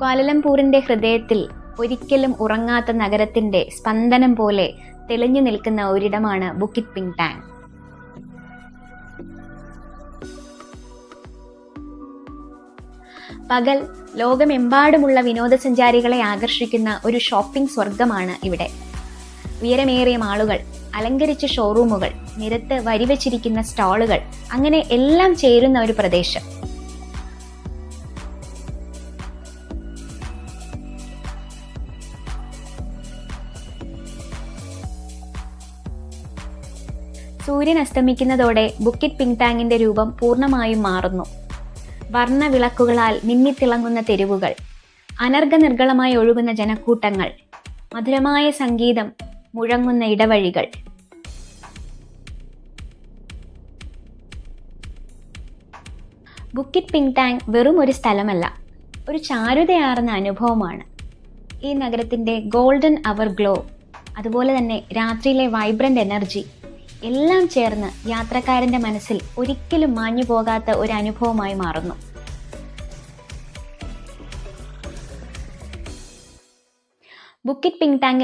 ക്വാലലംപൂരിന്റെ ഹൃദയത്തിൽ ഒരിക്കലും ഉറങ്ങാത്ത നഗരത്തിന്റെ സ്പന്ദനം പോലെ തെളിഞ്ഞു നിൽക്കുന്ന ഒരിടമാണ് ബുക്കിത് പിങ് ടാങ്. പകൽ ലോകമെമ്പാടുമുള്ള വിനോദസഞ്ചാരികളെ ആകർഷിക്കുന്ന ഒരു ഷോപ്പിംഗ് സ്വർഗമാണ് ഇവിടെ. ഉയരമേറിയ മാളുകൾ അലങ്കരിച്ച ഷോറൂമുകൾ നിരത്ത് വരിവച്ചിരിക്കുന്ന സ്റ്റാളുകൾ അങ്ങനെ എല്ലാം ചേരുന്ന ഒരു പ്രദേശം. സൂര്യൻ അസ്തമിക്കുന്നതോടെ ബുക്കിറ്റ് പിങ് ടാങ്ങിന്റെ രൂപം പൂർണമായും മാറുന്നു. വർണവിളക്കുകളാൽ മിന്നിത്തിളങ്ങുന്ന തെരുവുകൾ അനർഘ നിർഗളമായി ഒഴുകുന്ന ജനക്കൂട്ടങ്ങൾ മധുരമായ സംഗീതം മുഴങ്ങുന്ന ഇടവഴികൾ. ബുക്കിറ്റ് പിങ് ടാങ് വെറും ഒരു സ്ഥലമല്ല ഒരു ചാരുതയാർന്ന അനുഭവമാണ്. ഈ നഗരത്തിന്റെ ഗോൾഡൻ അവർ ഗ്ലോ അതുപോലെ തന്നെ രാത്രിയിലെ വൈബ്രന്റ് എനർജി എല്ലാം ചേർന്ന് യാത്രക്കാരന്റെ മനസ്സിൽ ഒരിക്കലും മാഞ്ഞു പോകാത്ത ഒരു അനുഭവമായി മാറുന്നു. Bukit ping ടാങ്ങിൽ